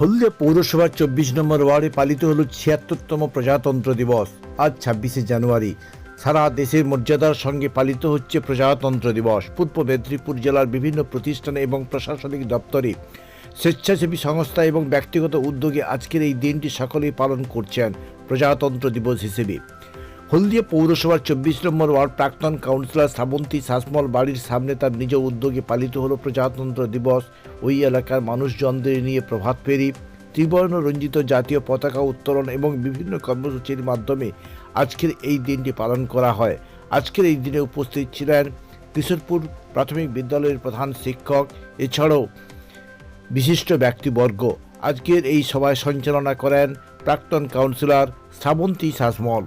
হলদিয়া পৌরসভার চব্বিশ নম্বর ওয়ার্ডে পালিত হল ছিয়াত্তরতম প্রজাতন্ত্র দিবস। আজ ছাব্বিশে জানুয়ারি। সারা দেশের মর্যাদার সঙ্গে পালিত হচ্ছে প্রজাতন্ত্র দিবস। পূর্ব মেদিনীপুর জেলার বিভিন্ন প্রতিষ্ঠান এবং প্রশাসনিক দপ্তরে স্বেচ্ছাসেবী সংস্থা এবং ব্যক্তিগত উদ্যোগে আজকের এই দিনটি সকলেই পালন করছেন প্রজাতন্ত্র দিবস হিসেবে। হলদিয়া পৌরসভার চব্বিশ নম্বর ওয়ার্ড প্রাক্তন কাউন্সিলর শ্রাবন্তী শাসমল বাড়ির সামনে তার নিজ উদ্যোগে পালিত হলো প্রজাতন্ত্র দিবস। ওই এলাকার মানুষজনদের নিয়ে প্রভাত ফেরি, ত্রিবর্ণ রঞ্জিত জাতীয় পতাকা উত্তোলন এবং বিভিন্ন কর্মসূচির মাধ্যমে আজকের এই দিনটি পালন করা হয়। আজকের এই দিনে উপস্থিত ছিলেন কিশোরপুর প্রাথমিক বিদ্যালয়ের প্রধান শিক্ষক, এছাড়াও বিশিষ্ট ব্যক্তিবর্গ। আজকের এই সভায় সঞ্চালনা করেন প্রাক্তন কাউন্সিলর শ্রাবন্তী শাসমল।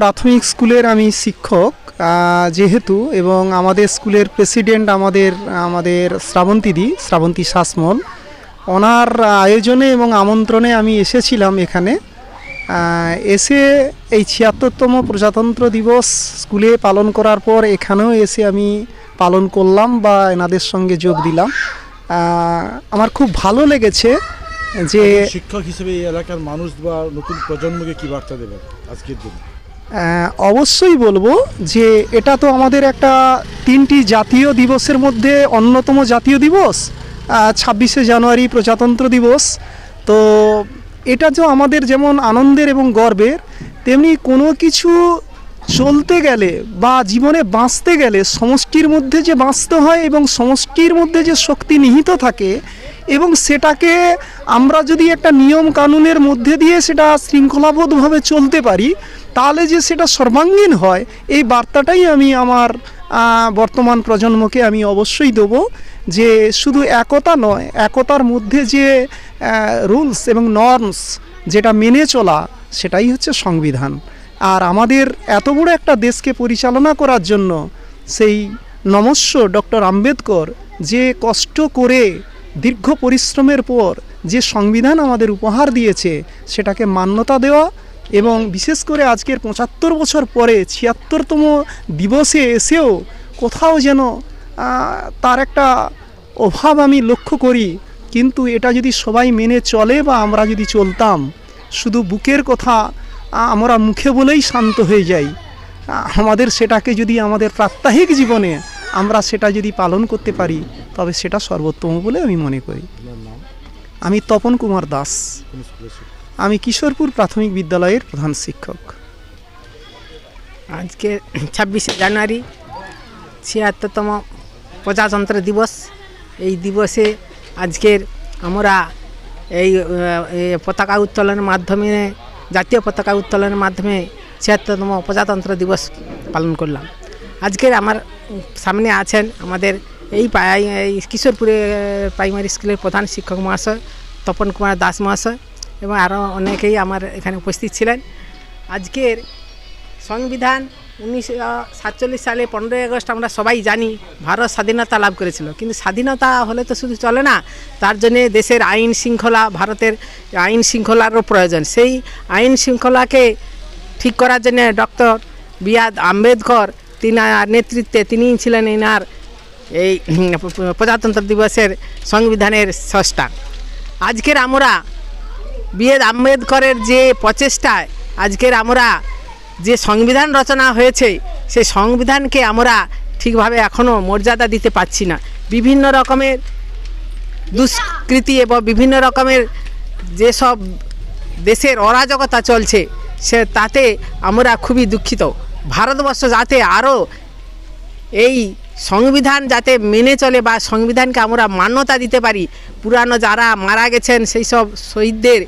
প্রাথমিক স্কুলের আমি শিক্ষক যেহেতু এবং আমাদের স্কুলের প্রেসিডেন্ট আমাদের আমাদের শ্রাবন্তীদি শ্রাবন্তী শাসমল, ওনার আয়োজনে এবং আমন্ত্রণে আমি এসেছিলাম এখানে। এসে এই ছিয়াত্তরতম প্রজাতন্ত্র দিবস স্কুলে পালন করার পর এখানেও এসে আমি পালন করলাম বা এনাদের সঙ্গে যোগ দিলাম। আমার খুব ভালো লেগেছে যে শিক্ষক হিসেবে এই এলাকার মানুষ বা নতুন প্রজন্মকে কি বার্তা দেবেন আজকের দিন? অবশ্যই বলব যে এটা তো আমাদের একটা তিনটি জাতীয় দিবসের মধ্যে অন্যতম জাতীয় দিবস ছাব্বিশে জানুয়ারি প্রজাতন্ত্র দিবস। তো এটা যে আমাদের যেমন আনন্দের এবং গর্বের, তেমনি কোনো কিছু চলতে গেলে বা জীবনে বাঁচতে গেলে সমষ্টির মধ্যে যে বাঁচতে হয় এবং সমষ্টির মধ্যে যে শক্তি নিহিত থাকে এবং সেটাকে আমরা যদি একটা নিয়ম কানুনের মধ্যে দিয়ে সেটা শৃঙ্খলাবদ্ধভাবে চলতে পারি, তাহলে যে সেটা সর্বাঙ্গীন হয়, এই বার্তাটাই আমি আমার বর্তমান প্রজন্মকে আমি অবশ্যই দেবো যে শুধু একতা নয়, একতার মধ্যে যে রুলস এবং নর্মস যেটা মেনে চলা, সেটাই হচ্ছে সংবিধান। আর আমাদের এত বড় একটা দেশকে পরিচালনা করার জন্য সেই নমস্য ডক্টর আম্বেদকর যে কষ্ট করে দীর্ঘ পরিশ্রমের পর যে সংবিধান আমাদের উপহার দিয়েছে, সেটাকে মান্যতা দেওয়া এবং বিশেষ করে আজকের পঁচাত্তর বছর পরে ছিয়াত্তরতম দিবসে এসেও কোথাও যেন তার একটা অভাব আমি লক্ষ্য করি। কিন্তু এটা যদি সবাই মেনে চলে বা আমরা যদি চলতাম, শুধু বুকের কথা আমরা মুখে বলেই শান্ত হয়ে যাই। আমাদের সেটাকে যদি আমাদের প্রাত্যহিক জীবনে আমরা সেটা যদি পালন করতে পারি তবে সেটা সর্বোত্তম বলে আমি মনে করি। আমি তপন কুমার দাস? আমি কিশোরপুর প্রাথমিক বিদ্যালয়ের প্রধান শিক্ষক। আজকে ছাব্বিশে জানুয়ারি, ছিয়াত্তরতম প্রজাতন্ত্র দিবস। এই দিবসে আজকের আমরা এই পতাকা উত্তোলনের মাধ্যমে, জাতীয় পতাকা উত্তোলনের মাধ্যমে ছিয়াত্তরতম প্রজাতন্ত্র দিবস পালন করলাম। আজকের আমার সামনে আছেন আমাদের এই কিশোরপুরে প্রাইমারি স্কুলের প্রধান শিক্ষক মহাশয় তপন কুমার দাস মহাশয় এবং আরও অনেকেই আমার এখানে উপস্থিত ছিলেন। আজকের সংবিধান উনিশশো সাতচল্লিশ সালে পনেরোই আগস্ট আমরা সবাই জানি ভারত স্বাধীনতা লাভ করেছিল। কিন্তু স্বাধীনতা হলে তো শুধু চলে না, তার জন্যে দেশের আইন শৃঙ্খলা, ভারতের আইন শৃঙ্খলারও প্রয়োজন। সেই আইন শৃঙ্খলাকে ঠিক করার জন্য ডক্টর বি আর আম্বেদকর তিনার নেতৃত্বে তিনিই ছিলেন এনার এই প্রজাতন্ত্র দিবসের সংবিধানের স্রষ্টা। আজকের আমরা বি এর আম্বেদকরের যে প্রচেষ্টায় আজকের আমরা যে সংবিধান রচনা হয়েছে সেই সংবিধানকে আমরা ঠিকভাবে এখনও মর্যাদা দিতে পারছি না। বিভিন্ন রকমের দুষ্কৃতি এবং বিভিন্ন রকমের যেসব দেশের অরাজকতা চলছে, সে তাতে আমরা খুবই দুঃখিত। ভারতবর্ষ যাতে আরও এই সংবিধান যাতে মেনে চলে বা সংবিধানকে আমরা মান্যতা দিতে পারি পুরানো যারা মারা গেছেন সেই সব শহীদদের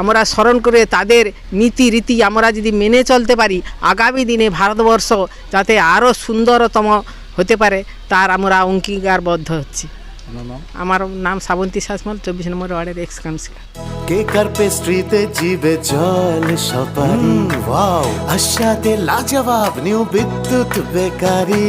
আমরা স্মরণ করে তাদের নীতি রীতি আমরা যদি মেনে চলতে পারি আগামী দিনে ভারতবর্ষ যাতে আরও সুন্দরতম হতে পারে তার আমরা অঙ্গীকারবদ্ধ হচ্ছি। আমার নাম শ্রাবন্তী শাসমল চব্বিশ নম্বর ওয়ার্ডের এক্স কাউন্সিলর কেক আর পেস্ট্রিতে জিবে জল সপারি? ওয়াও আশাতে লাজবাব নিউ বিদ্যুৎ বেকারি।